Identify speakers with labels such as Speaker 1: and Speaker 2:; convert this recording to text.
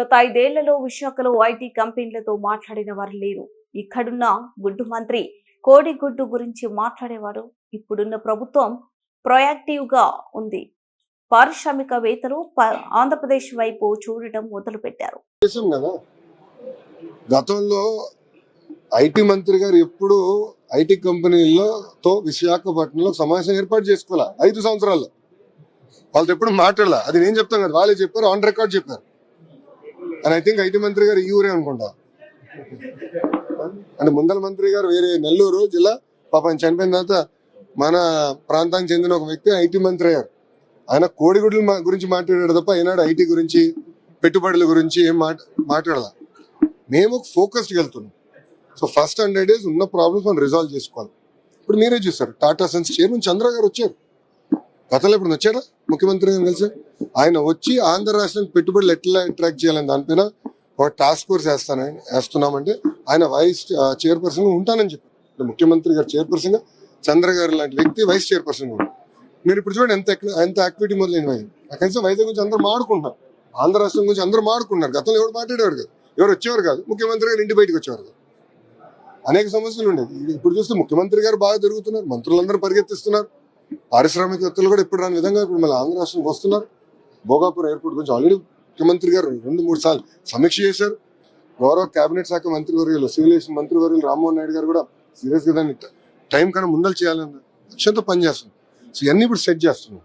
Speaker 1: గత ఐదేళ్ళలో విశాఖలో ఐటీ కంపెనీలతో మాట్లాడిన వారు లేరు. ఇక్కడున్న గుడ్డు మంత్రి కోడిగుడ్డు గురించి మాట్లాడేవారు. ఇప్పుడున్న ప్రభుత్వం ప్రొయాక్టివ్గా ఉంది. పారిశ్రామికవేత్తలు ప- ఆంధ్రప్రదేశ్ వైపు చూడటం మొదలు పెట్టారు
Speaker 2: కదా. గతంలో ఐటీ మంత్రి గారు ఎప్పుడు ఐటీ కంపెనీలతో విశాఖపట్నంలో సమావేశం ఏర్పాటు చేసుకోవాలా? ఐదు సంవత్సరాల్లో. వాళ్ళతో ఎప్పుడు మాట్లాడాల? అది నేను చెప్తాను కదా. వాళ్ళే చెప్పారు ఆన్ రికార్డ్ చెప్పారు. అండ్ ఐ థింక్ ఐటీ మంత్రి గారు ఈ ఊరే అనుకుంటా. అంటే ముందల మంత్రి గారు వేరే నెల్లూరు జిల్లా పాపం చనిపోయిన తర్వాత మన ప్రాంతానికి చెందిన ఒక వ్యక్తి ఐటీ మంత్రి అయ్యారు. ఆయన కోడిగుడ్ల గురించి మాట్లాడాడు తప్ప ఈనాడు ఐటీ గురించి పెట్టుబడుల గురించి ఏం మాట మాట్లాడదా మేము ఫోకస్డ్కి వెళ్తున్నాం. సో ఫస్ట్ హండ్రెడ్ డేస్ ఉన్న ప్రాబ్లమ్స్ మనం రిజాల్వ్ చేసుకోవాలి. ఇప్పుడు మీరే చూస్తారు. టాటా సన్స్ చైర్మన్ చంద్ర గారు వచ్చారు. గతంలో ఇప్పుడు వచ్చారా ముఖ్యమంత్రి గారు కలిసి? ఆయన వచ్చి ఆంధ్ర రాష్ట్రానికి పెట్టుబడులు ఎట్లా అట్రాక్ట్ చేయాలని దానిపైన ఒక టాస్క్ ఫోర్స్ వేస్తానని వేస్తున్నామంటే ఆయన వైస్ చైర్పర్సన్ ఉంటానని చెప్పారు. ముఖ్యమంత్రి గారు చైర్పర్సన్గా చంద్ర గారు లాంటి వ్యక్తి వైస్ చైర్పర్సన్ కూడా మీరు ఇప్పుడు చూడండి ఎంత ఎంత యాక్టివిటీ మొదలైన కనీసం వైద్యం గురించి అందరూ మాడుకుంటున్నారు. ఆంధ్ర రాష్ట్రం గురించి అందరూ మాడుకున్నారు గతంలో ఎవరు మాట్లాడేవారు కాదు. ఎవరు వచ్చేవారు కాదు. ముఖ్యమంత్రి గారు ఇంటి బయటకు వచ్చేవారు కాదు. అనేక సమస్యలు ఉండేవి ఇప్పుడు చూస్తే ముఖ్యమంత్రి గారు బాగా తిరుగుతున్నారు. మంత్రులందరూ పరిగెత్తిస్తున్నారు. పారిశ్రామికవేత్తలు కూడా ఇప్పుడు రాని విధంగా ఇప్పుడు మళ్ళీ ఆంధ్ర రాష్ట్రంకి వస్తున్నారు. భోగాపురం ఎయిర్పోర్ట్ గురించి ఆల్రెడీ ముఖ్యమంత్రి గారు రెండు మూడు సార్లు సమీక్ష చేశారు. గౌరవ కేబినెట్ శాఖ మంత్రివర్యులు సివిలేషన్ మంత్రివర్యులు రామ్మోహన్ నాయుడు గారు కూడా సీరియస్గా దాన్ని టైం కన్నా ముందలు చేయాలని లక్ష్యంతో పనిచేస్తుంది సో ఇవన్నీ ఇప్పుడు సెట్ చేస్తున్నాం